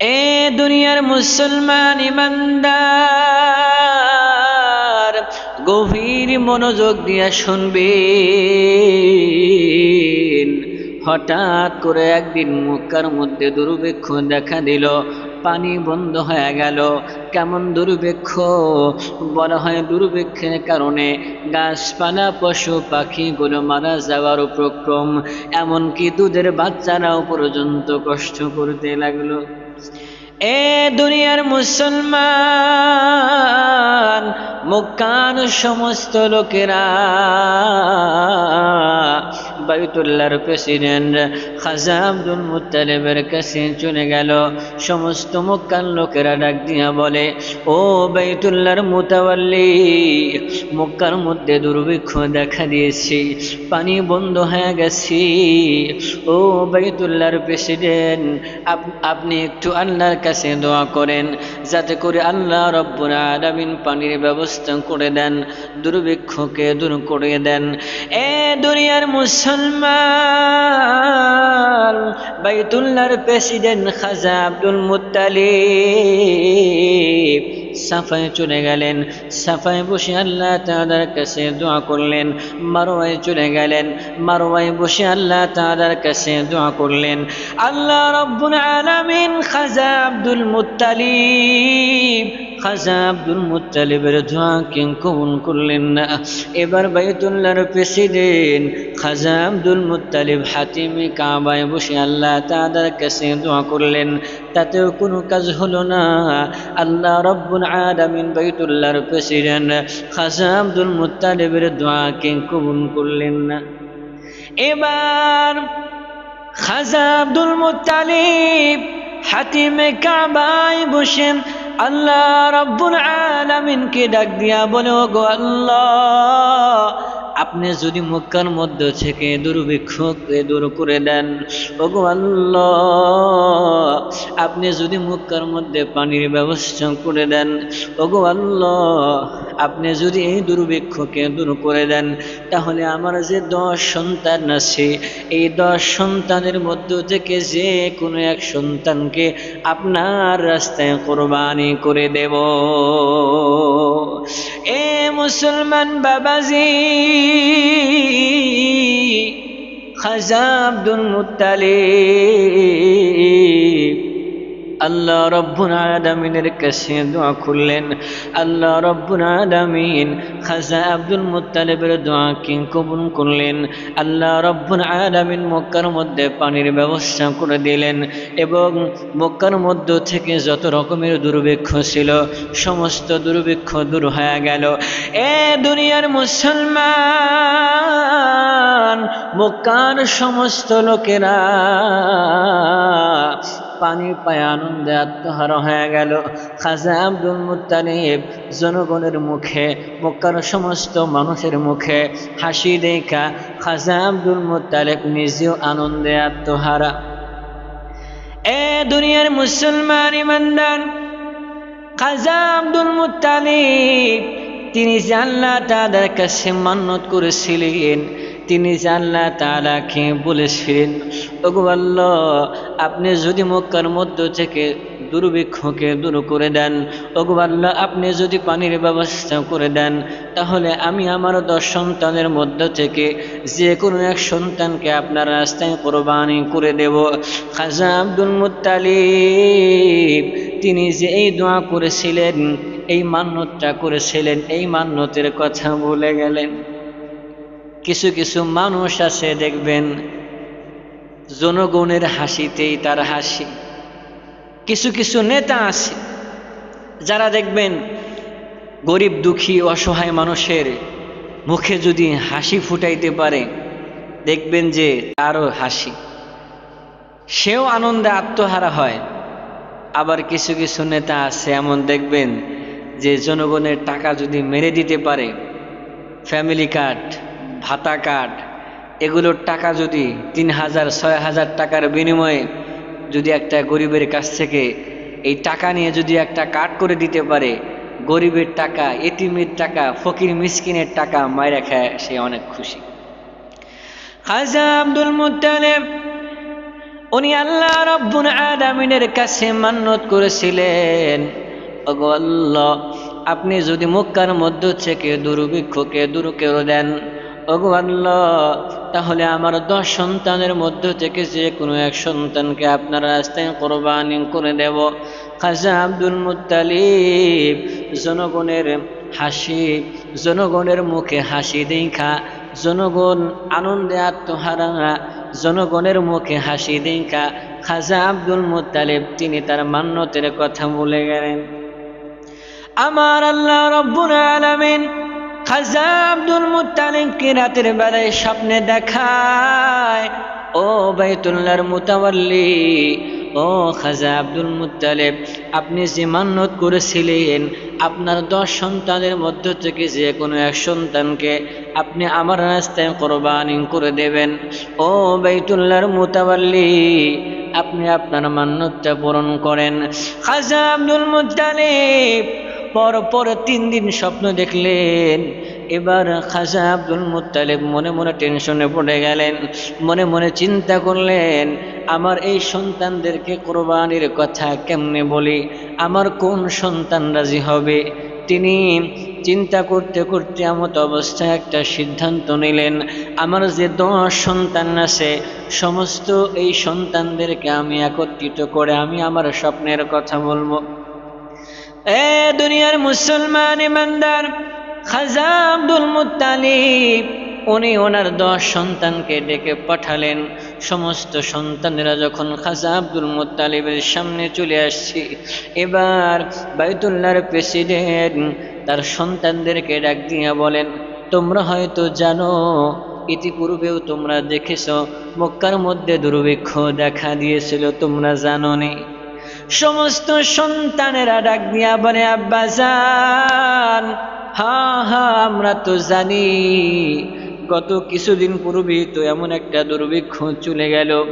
এ দুনিয়ার মুসলমান ইমানদার, গভীর মনোযোগ দিয়া শুনবেন। হঠাৎ করে একদিন মুক্কার মধ্যে দুর্ভিক্ষ দেখা দিল, পানি বন্ধ হয়ে গেল। কেমন দুর্ভিক্ষ? বলা হয় দুর্ভিক্ষের কারণে গাছপালা, পশু, পাখিগুলো মারা যাওয়ার উপক্রম। এমনকি দুধের বাচ্চারাও পর্যন্ত কষ্ট করতে লাগল। এ দুনিয়ার মুসলমান মুকান সমস্ত লোকেরা বাইতুল্লাহর প্রেসিডেন্ট খাজা আব্দুল মুতালেবের কাছে চলে গেল। সমস্ত মক্কান লোকেরা ডাক দিয়া বলে, ও বাইতুল্লাহর মুতাওয়াল্লি মক্কার মধ্যে দুর্ভিক্ষ দেখা দিয়েছি, পানি বন্ধ হয়ে গেছি। ও বাইতুল্লাহর প্রেসিডেন্ট আপনি একটু আল্লাহর কাছে দোয়া করেন, যাতে করে আল্লাহ রব্বুল আলামিন পানির ব্যবস্থা করে দেন, দুর্ভিক্ষকে দূর করে দেন। এ দুনিয়ার মুসলমান বাইতুল্লাহর প্রেসিডেন্ট খাজা আব্দুল মুত্তালিব সাফায় চলে গেলেন সাফায় বসে আল্লাহ তাআলার কাছে দোয়া করলেন মারোয়ায় চলে গেলেন মারোয়ায় বসে আল্লাহ তাআলার কাছে দোয়া করলেন আল্লাহ রব্বুল আলামিন খাজা আব্দুল মুত্তালিব খাজা আব্দুল মুত্তালিবের দোয়াকে কবুল করলেন না? এবার বাইতুল্লাহর প্রেসিডেন্ট খাজা আব্দুল মুত্তালিব হাতিমে কাবায় বসে আল্লাহ তাআলার কাছে দোয়া করলেন, তাতেও কোনো কাজ হলো না। আল্লাহ রব্বুল আলামিন বাইতুল্লাহর প্রেসিডেন্ট খাজা আব্দুল মুত্তালিবের দোয়াকে কবুল করলেন না? এবার খাজা আব্দুল মুত্তালিব হাতিমে কাবায় বসেন আল্লাহ রব্বুল আলামিনকে ডাক দিয়া বলে ও গো আল্লাহ আপনি যদি মক্কার মধ্য থেকে দুর্ভিক্ষকে দূর করে দেন, ওগো আল্লাহ, আপনি যদি মক্কার মধ্যে পানির ব্যবস্থা করে দেন, ওগো আল্লাহ, আপনি যদি এই দুর্ভিক্ষকে দূর করে দেন, তাহলে আমার যে দশ সন্তান আছে, এই দশ সন্তানের মধ্য থেকে যে কোনো এক সন্তানকে আপনার রাস্তায় কোরবানি করে দেব। এ মুসলমান বাবাজি খাজা আব্দুল মুতালিব আল্লাহ রব্বুল আলামিনের কাছে দোয়া করলেন। আল্লাহ রব্বুল আলামিন খাজা আব্দুল মুত্তালিবের দোয়াকে কবুল করলেন। আল্লাহ রব্বুল আলামিন মক্কার মধ্যে পানির ব্যবস্থা করে দিলেন এবং মক্কার মধ্য থেকে যত রকমের দুর্ভিক্ষ ছিল, সমস্ত দুর্ভিক্ষ দূর হয়ে গেল। এ দুনিয়ার মুসলমান, মক্কার সমস্ত লোকেরা পানি পায়, আনন্দে আত্মহারা হয়ে গেল। খাজা আব্দুল মুতালিব জনগণের মুখে, মক্কার সমস্ত মানুষের মুখে হাসি দেখা খাজা আব্দুল মুতালিব নিজেও আনন্দে আত্মহারা। এ দুনিয়ার মুসলমান ইমানদার, খাজা আব্দুল মুতালিব তিনি জানলা তাদের কাছে মান্যত করেছিলেন তিনি জানলা তালাকে বলেছিলেন ওগো আল্লাহ, আপনি যদি মক্কার মধ্য থেকে দুর্ভিক্ষকে দূর করে দেন, ওগো আপনি যদি পানির ব্যবস্থা করে দেন, তাহলে আমি আমার দশ সন্তানের মধ্য থেকে যে কোনো এক সন্তানকে আপনার রাস্তায় কোরবানি করে দেব। খাজা আব্দুল মুতালিব তিনি যে এই দোয়া করেছিলেন, এই মান্যতটা করেছিলেন, এই মান্যতের কথা বলে গেলেন। কিছু কিছু মানুষ আছে, দেখবেন জনগণের হাসিতেই তার হাসি। কিছু কিছু নেতা আছে, যারা দেখবেন গরিব, দুঃখী, অসহায় মানুষের মুখে যদি হাসি ফুটাইতে পারে, দেখবেন যে তারও হাসি। সেও আনন্দে আত্মহারা হয়। আবার কিছু কিছু নেতা আছে, এমন দেখবেন যে জনগণের টাকা যদি মেরে দিতে পারে, ফ্যামিলি কার্ড ভাতা কার্ড। এগুলোর টাকা যদি তিন হাজার, ছয় হাজার টাকার বিনিময়ে যদি একটা গরিবের কাছ থেকে এই টাকা নিয়ে যদি একটা কার্ড করে দিতে পারে, গরিবের টাকা, এতিমের টাকা, ফকির মিসকিনের টাকা মায়েরা খায় সে অনেক খুশি। খাজা আব্দুল মুতালেব উনি আল্লাহ রব্বুল আদামিনের কাছে মান্নত করেছিলেন আপনি যদি মক্কার মধ্য থেকে দুর্ভিক্ষকে দূর করে দেন ওগো আল্লাহ, তাহলে আমার দশ সন্তানের মধ্য থেকে যে কোনো এক সন্তানকে আপনার রাস্তায় কোরবানি করে দেব। খাজা আব্দুল মুত্তালিব, জনগণের হাসি, জনগণের মুখে হাসি দেখা, জনগণ আনন্দে আত্মহারা, জনগণের মুখে হাসি দেখা, খাজা আব্দুল মুতালিব তিনি তার মান্যতের কথা বলে গেলেন। আমার আল্লাহ রব্বুল আলামিন খাজা আব্দুল মুত্তালিবকে রাতের বেলায় স্বপ্নে দেখায়। ও বাইতুল্লাহর মুতাওয়াল্লি, ও খাজা আব্দুল মুত্তালিব আপনি যে মান্যত করেছিলেন, আপনার দশ সন্তানের মধ্য থেকে যে কোনো এক সন্তানকে আপনি আমার রাস্তায় কোরবানি করে দেবেন। ও বাইতুল্লাহর মুতাওয়াল্লি, আপনি আপনার মান্যতটা পূরণ করেন। খাজা আব্দুল মুত্তালিব পর পর তিন দিন স্বপ্ন দেখলেন। এবার খাজা আব্দুল মুত্তালিব মনে মনে টেনশনে পড়ে গেলেন, মনে মনে চিন্তা করলেন, আমার এই সন্তানদেরকে কোরবানির কথা কেমনে বলি? আমার কোন সন্তান রাজি হবে? তিনি চিন্তা করতে করতে আমত অবস্থায় একটা সিদ্ধান্ত নিলেন, আমার যে দশ সন্তান আছে, সমস্ত এই সন্তানদেরকে আমি একত্রিত করে আমি আমার স্বপ্নের কথা বলব। এ দুনিয়ার মুসলমান ইমানদার খাজা আব্দুল মুত্তালিব, উনি ওনার দশ সন্তানকে ডেকে পাঠালেন। সমস্ত সন্তানেরা যখন খাজা আব্দুল মুত্তালিবের সামনে চলে আসছি, এবার বাইতুল্লাহর প্রেসিডেন্ট তার সন্তানদেরকে ডাক দিয়ে বলেন, তোমরা হয়তো জানো, ইতিপূর্বেও তোমরা দেখেছ, মক্কার মধ্যে দুর্ভিক্ষ দেখা দিয়েছিল, তোমরা জানো নি সমস্ত সন্তানেরা ডাক দিয়া বলে আব্বাসান হা হা, আমরা তো জানি গত কিছুদিন পূর্বে তো এমন একটা দুর্ভিক্ষ চলে গেল।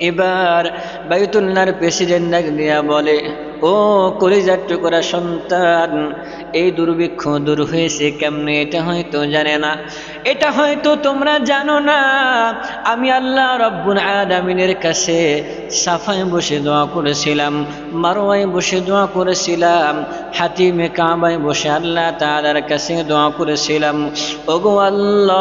এবার বায়ুতুল্লার প্রেসিডেন্ট ডাক দিয়া বলে ও কলিজার টুকরা সন্তান, এই দুর্ভিক্ষ দূর হয়েছে কেমনে, এটা হয়তো জানে না। এটা হয়তো তোমরা জানো না, আমি আল্লাহ রব্বুল আলামিনের কাছে সাফায় বসে দোয়া করেছিলাম, মারোয়ায় বসে দোয়া করেছিলাম, হাতিমে কাবায় বসে আল্লাহ তালার কাছে দোয়া করেছিলাম। ওগো আল্লাহ,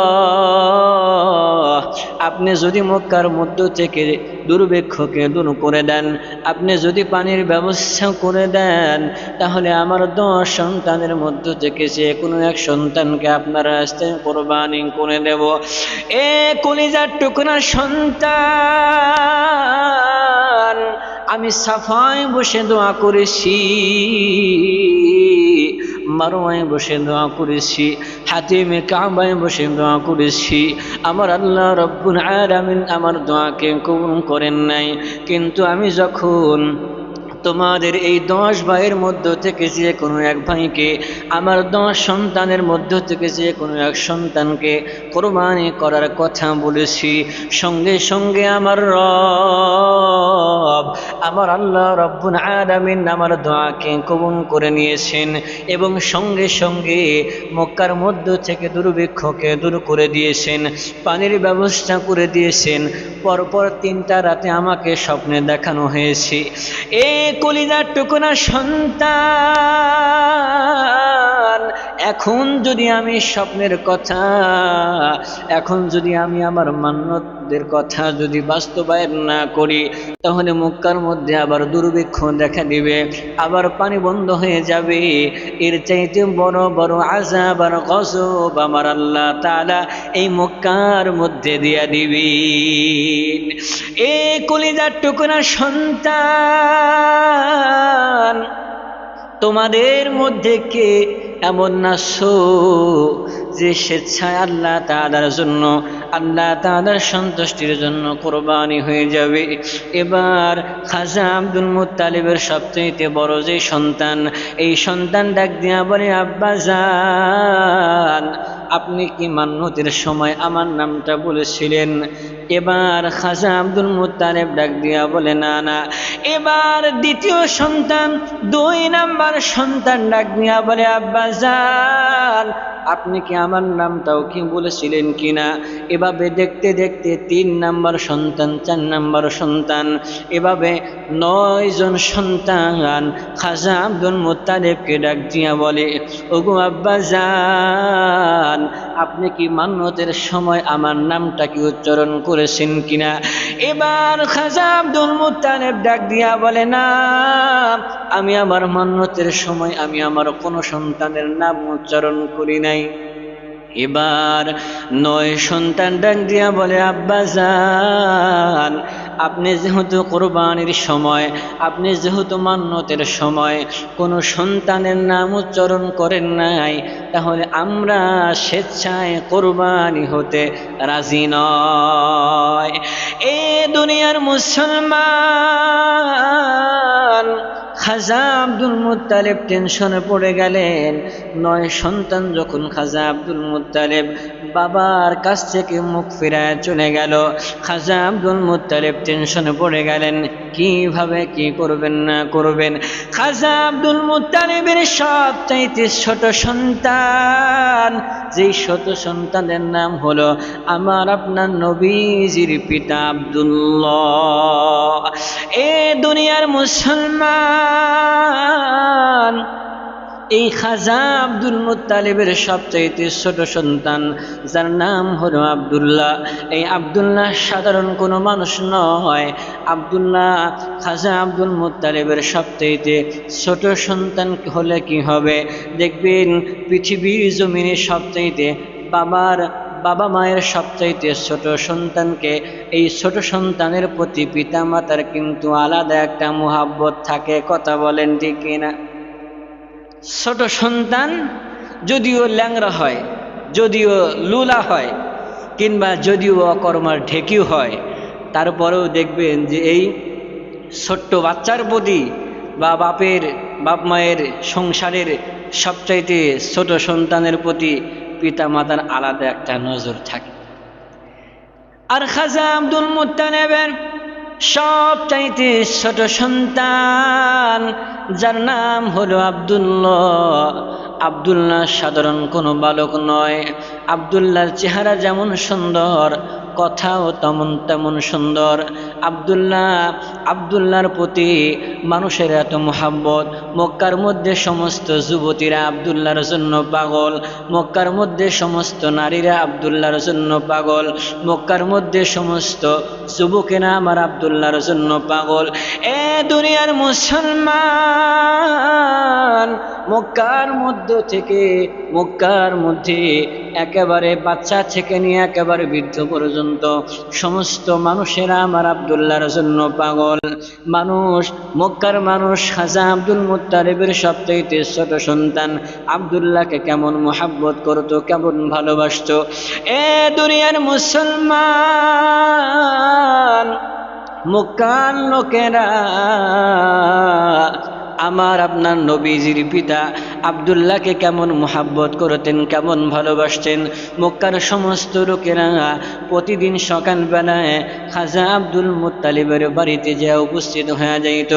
আপনি যদি মক্কার মধ্য থেকে দুর্ভিক্ষকে দূর করে দেন। আপনি যদি পানির ব্যবস্থা করে দেন, তাহলে আমার দশ সন্তানের মধ্য থেকে যে কোনো এক সন্তানকে আপনার রাস্তায় কোরবানি করে দেব। এ কলিজার টুকরা সন্তান, আমি সাফায় বসে দোয়া করেছি। মারোয়ায় বসে দোয়া করেছি, হাতিমে কাবায় বসে দোয়া করেছি। আমার আল্লাহ রব্বুল আলামিন আমার দোয়াকে কবুল করেন নাই। কিন্তু আমি যখন তোমাদের এই দশ ভাইয়ের মধ্য থেকে যে কোনো এক ভাইকে, আমার দশ সন্তানের মধ্য থেকে যে কোনো এক সন্তানকে কোরবানি করার কথা বলেছি। সঙ্গে সঙ্গে আমার রব, আমার আল্লাহ রব্বুল আলামিন আমার দোয়াকে কবুল করে নিয়েছেন এবং সঙ্গে সঙ্গে মক্কার মধ্য থেকে দুর্ভিক্ষকে দূর করে দিয়েছেন, পানির ব্যবস্থা করে দিয়েছেন। পরপর তিনটা রাতে আমাকে স্বপ্নে দেখানো হয়েছে। এ কলিজার টুকুনা সন্তান। এখন যদি আমি স্বপ্নের কথা, এখন যদি আমি আমার মান্যতদের কথা যদি বাস্তবায়ন না করি, তাহলে মক্কার মধ্যে আবার দুর্ভিক্ষ দেখা দিবে, আবার পানি বন্ধ হয়ে যাবে। এর চাইতে বড় বড় আজাব আর গজব আমার আল্লাহ তাআলা এই মক্কার মধ্যে দিয়া দিবি এ কলিজার টুকুনা সন্তান, তোমাদের মধ্যে কে এমন না সো যে স্বেচ্ছায় আল্লাহ তাদের জন্য, আল্লাহ তাদের সন্তুষ্টির জন্য কোরবানি হয়ে যাবে। এবার খাজা আব্দুল মুতালিবের সবচেয়ে বড় যে সন্তান, এই সন্তান ডাক দিয়া বলে, আব্বা, যান। আপনি কি মান্যতের সময় আমার নামটা বলেছিলেন? এবার খাজা আব্দুল মুতারেব ডাক দিয়া বলে, না না। এবার দ্বিতীয় সন্তান, দুই নাম্বার সন্তান ডাক দিয়া বলে আব্বা যান আপনি কি আমার নামটাও কি বলেছিলেন কিনা? এভাবে দেখতে দেখতে তিন নাম্বার সন্তান, চার নাম্বার সন্তান। এভাবে নয় জন সন্তান খাজা আব্দুল মুতালেবকে ডাক দিয়া বলে, ওগো আব্বা যান আপনি কি মান্যতের সময় আমার নামটা কি উচ্চারণ করেছেন কিনা? এবার খাজা আব্দুল ডাক দিয়া বলে, না, আমি আমার মান্যতের সময় আমি আমার কোনো সন্তানের নাম উচ্চারণ করি নাই। এবার নয় সন্তান ডাক দিয়া বলে আব্বা যান আপনি যেহেতু কোরবানির সময়, আপনি যেহেতু মান্যতের সময়, কোনো সন্তানের নাম উচ্চারণ করেন নাই, তাহলে আমরা স্বেচ্ছায় কোরবানি হতে রাজি নয়। এ দুনিয়ার মুসলমান, খাজা আব্দুল মুতালেব টেনশনে পড়ে গেলেন। নয় সন্তান যখন খাজা আব্দুল মুতালেব বাবার কাছ থেকে মুখ ফিরায় চলে গেল। খাজা আব্দুল মুতালেব টেনশনে পড়ে গেলেন, কীভাবে, কি করবেন, না করবেন? খাজা আব্দুল মুতালেবের সব চাইতে ছোট সন্তান, যেই ছোট সন্তানের নাম হলো আমার আপনার নবীজির পিতা আব্দুল্লাহ। এ দুনিয়ার মুসলমান এই খাজা আব্দুল মুতালিবের সবচাইতে ছোট সন্তান, যার নাম হলো আবদুল্লাহ। এই আবদুল্লাহ সাধারণ কোনো মানুষ নয়। আবদুল্লাহ খাজা আব্দুল মুতালিবের সবচাইতে ছোট সন্তান হলে কি হবে? দেখবেন পৃথিবীর জমিনে সবচাইতে বাবার বাবা মায়ের সবচাইতে ছোট সন্তানকে এই ছোট সন্তানের প্রতি পিতা মাতার কিন্তু আলাদা একটা মোহাব্বত থাকে, কথা বলেন ঠিক না ছোট সন্তান যদিও ল্যাংরা হয়, যদিও লুলা হয়, কিংবা যদিও অকর্মার ঢেকিও হয়, তারপরেও দেখবেন যে এই ছোট্ট বাচ্চার প্রতি বা বাপের, বাপ মায়ের সংসারের সবচাইতে ছোট সন্তানের প্রতি পিতা মাতার আলাদা একটা নজর থাকে। আর খাজা আব্দুল মুত্তানেবের সব চাইতে ছোট সন্তান, যার নাম হলো আবদুল্লাহ। আবদুল্লাহ সাধারণ কোনো বালক নয়। আবদুল্লাহর চেহারা যেমন সুন্দর, কথাও তেমন তেমন সুন্দর। আবদুল্লাহ, আবদুল্লাহর প্রতি মানুষের এত মোহাব্বত। মক্কার মধ্যে সমস্ত যুবতীরা আবদুল্লাহর জন্য পাগল। মক্কার মধ্যে সমস্ত নারীরা আবদুল্লাহর জন্য পাগল। মক্কার মধ্যে সমস্ত যুবকেরা আমার আবদুল্লাহর জন্য পাগল। এ দুনিয়ার মুসলমান, মক্কার মধ্য থেকে, মক্কার মধ্যে একেবারে বাচ্চা থেকে নিয়ে একেবারে বৃদ্ধ পর্যন্ত সমস্ত মানুষেরা আমার আবদুল্লাহর জন্য পাগল। মানুষ, মক্কার মানুষ, খাজা আব্দুল মুত্তারিবের সবচাইতে ছোট সন্তান। আবদুল্লাহকে কেমন মোহাব্বত করতো, কেমন ভালোবাসত। এ দুনিয়ার মুসলমান, মক্কার লোকেরা আমার আপনার নবীজির পিতা আবদুল্লাহকে কেমন মোহাব্বত করতেন, কেমন ভালোবাসতেন, মক্কার সমস্ত লোকেরা প্রতিদিন সকালবেলায় খাজা আব্দুল মুতালিবের বাড়িতে যা উপস্থিত হয়ে যাইত।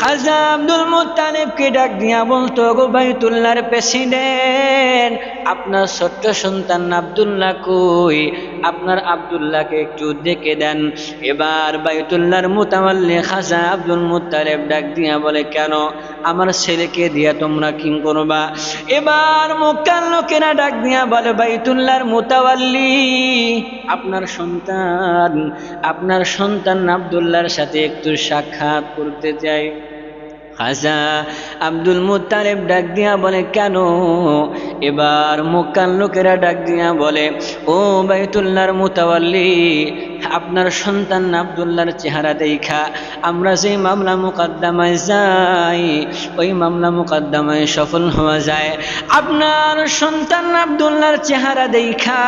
খাজা আব্দুল মুতালিবকে ডাক দিয়া বলতো, গো বাইতুল্লাহর প্রেসিডেন্ট, আপনার ছোট্ট সন্তান আবদুল্লাহ কই? আপনার আবদুল্লাহকে একটু দেখে দেন। এবার বাইতুল্লাহর মুতামাল্লি খাজা আব্দুল মুতালেব ডাক দিয়া বলে, কেন? আমার ছেলেকে দিয়া তোমরা কি করবা? এবার মক্কার লোকেরা ডাক দিয়া বলে, বাইতুল্লাহর মোতাবাল্লি আপনার সন্তান আপনার সন্তান আবদুল্লাহর সাথে একটু সাক্ষাৎ করতে চাই। খাজা আব্দুল মুতালেব ডাক দিয়া বলে, কেন? এবার মক্কার লোকেরা ডাক দিয়া বলে, ও বাইতুল্লার মুতাওয়াল্লি, আপনার সন্তান আবদুল্লাহর চেহারা দেখা। আমরা যে মামলা মোকদ্দমায় যাই, ওই মামলা মোকদ্দমায় সফল হওয়া যায়। আপনার সন্তান আবদুল্লাহর চেহারা দেখা।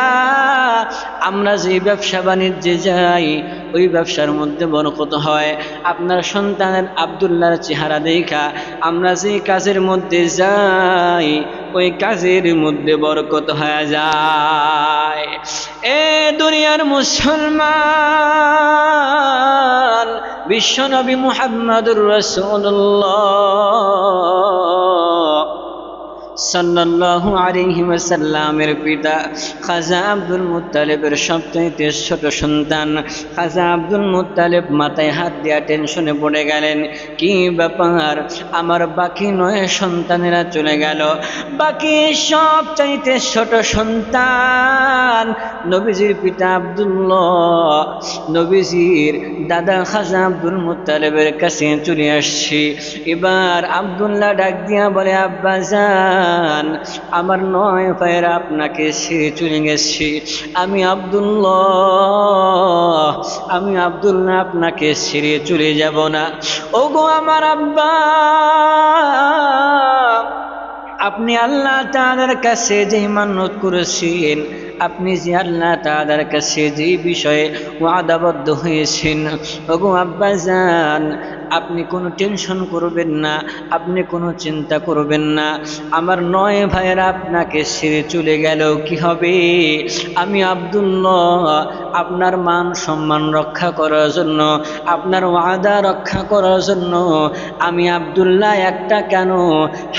আমরা যে ব্যবসা বাণিজ্যে যাই ওই ব্যবসার মধ্যে বরকত হয়। আপনার সন্তানের আবদুল্লাহর চেহারা দেখা, আমরা যে কাজের মধ্যে যাই, ওই কাজের মধ্যে বরকত হয়ে যায়। এ দুনিয়ার মুসলমান, বিশ্বনবী মুহাম্মদুর রসুল্লাহ সাল্লাল্লাহু আলাইহি ওয়াসাল্লামের পিতা খাজা আব্দুল মুত্তালিবের সবচাইতে ছোট সন্তান। খাজা আব্দুল মুত্তালিব মাথায় হাত দিয়া টেনশনে পড়ে গেলেন, কি ব্যাপার? আমার বাকি নয় সন্তানেরা চলে গেল। বাকি সব চাইতে ছোট সন্তান নবীজির পিতা আব্দুল্লাহ। নবীজির দাদা খাজা আব্দুল মুত্তালিবের কাছে চলে আসছি। এবার আব্দুল্লাহ ডাক দিয়া বলে, আব্বা যান আমার নয় পায়ের আপনাকে সে চলে গেছি। আমি আবদুল্লাহ। আমি আবদুল্লাহ, আপনাকে ছেড়ে চলে যাব না। ওগো আমার আব্বা, আপনি আল্লাহ তাদের কাছে যে মান্যত করেছেন আপনি যে আল্লাহ তাআলার কাছে যে বিষয়ে ওয়াদাবদ্ধ হয়েছেন। ওগো আব্বা যান আপনি কোনো টেনশন করবেন না, আপনি কোনো চিন্তা করবেন না। আমার নয় ভাইয়েরা আপনাকে ছেড়ে চলে গেল, কি হবে? আমি আব্দুল্লাহ, আপনার মান সম্মান রক্ষা করার জন্য, আপনার ওয়াদা রক্ষা করার জন্য আমি আবদুল্লাহ একটা কেন?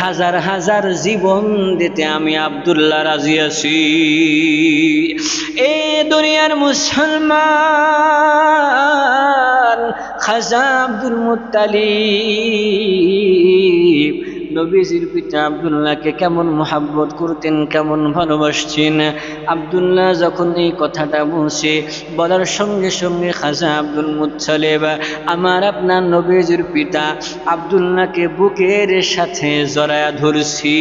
হাজার হাজার জীবন দিতে আমি আবদুল্লাহ রাজি আছি। এ দুনিয়ার মুসলমান খাজা আব্দুল মুত্তালিব, নবীজির পিতা আবদুল্লাহকে কেমন মোহাব্বত করতেন, কেমন ভালোবাসছেন আবদুল্লাহ যখন এই কথাটা বলছে, বলার সঙ্গে সঙ্গে খাজা আব্দুল মুত্তালিব, আমার আপনার নবীজির পিতা আবদুল্লাহকে বুকের সাথে জড়ায়া ধরছি।